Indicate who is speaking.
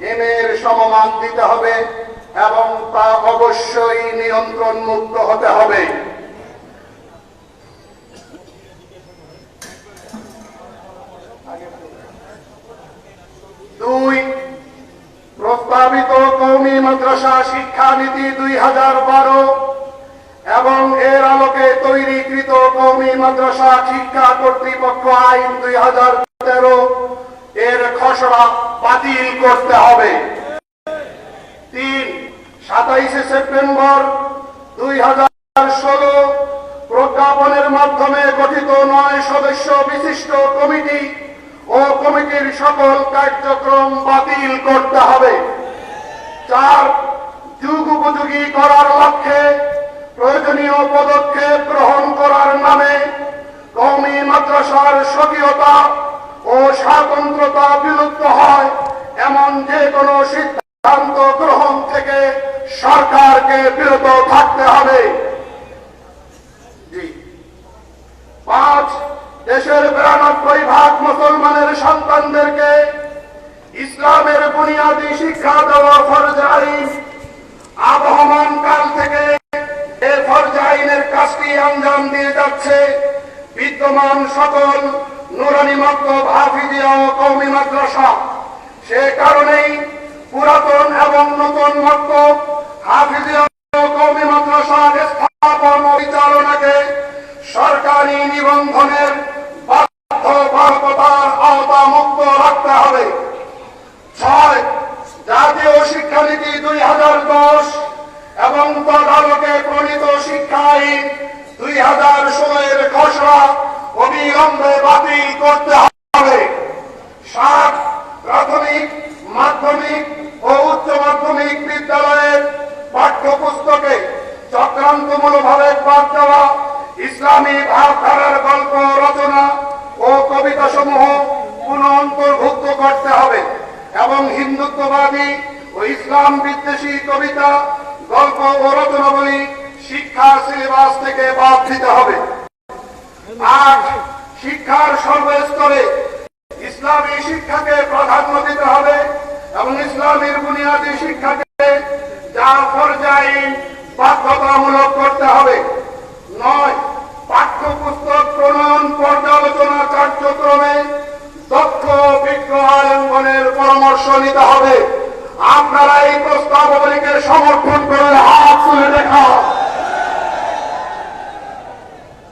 Speaker 1: M এর সমমান দিতে হবে এবং তা অবশ্যই নিয়ন্ত্রণ মুক্ত হতে হবে। দুই, প্রস্তাবিত কৌমি মাদ্রাসা শিক্ষানীতি দুই হাজার বারো এবং এর আলোকে তৈরিকৃত কৌমি মাদ্রাসা শিক্ষা কর্তৃপক্ষ আইন দুই হাজার তেরো এর খসড়া বাতিল করতে হবে। তিন, সাতাইশে সেপ্টেম্বর দুই হাজার ষোলো, প্রজ্ঞাপনের মাধ্যমে গঠিত নয় সদস্য বিশিষ্ট কমিটি ও কমিটির সকল কার্যক্রম বাতিল করতে হবে। চার, যুগ উপযোগী করার লক্ষ্যে প্রয়োজনীয় পদক্ষেপ গ্রহণ করার নামে কওমি মাদ্রাসার স্বকীয়তা ও স্বাতন্ত্রতা বিলুপ্ত কোনো সিদ্ধান্ত গ্রহণ থেকে সরকারকে বিরত থাকতে হবে। পাঁচ, দেশের বিরানব্বই ভাগ মুসলমানের সন্তানদেরকে ইসলামের বুনিয়াদী শিক্ষা দেওয়া ফরজ আইন আবহমান কাল থেকে এ ফরজ আইনের কাজটি আঞ্জাম দিয়ে যাচ্ছে। বিদ্যমান সকল নুরানি মক্তব হাফিজিয়া ও কৌমি মাদ্রাসা সে কারণেই পুরাতন এবং নতুন মক্তব হাফিজিয়া কৌমি স্থাপন সরকারি নিবন্ধনের মুক্ত রাখতে হবে। ছয়, জাতীয় শিক্ষানীতি দুই হাজার দশ এবং শিক্ষা আইন দুই হাজার ষোলের খসড়া অবিলম্বে বাতিল করতে হবে সাত প্রাথমিক মাধ্যমিক ও উচ্চ মাধ্যমিক বিদ্যালয়ের পাঠ্যপুস্তকে চক্রান্তমূলকভাবে বাদ দেওয়া ইসলামী ভাবধারার গল্প, রচনা ও কবিতা সমূহ পুনঃ অন্তর্ভুক্ত করতে হবে এবং হিন্দুত্ববাদী ও ইসলাম বিদ্বেষী কবিতা, গল্প ও রচনাবলী শিক্ষা সিলেবাস থেকে বাদ দিতে হবে। আট শিক্ষার সর্বস্তরে ইসলামী শিক্ষাকে প্রাধান্য দিতে হবে এবং ইসলামের বুনিয়াদী শিক্ষাকে যা পর্যায়ে বাধ্যতামূলক হবে। নয়, পাঠ্যপুস্তক প্রণয়ন পর্যালোচনা কার্যক্রমে দক্ষ বিজ্ঞ পরামর্শ নিতে হবে। আপনারা এই প্রস্তাবগুলিকে সমর্থন করে হাত তুলে দেখা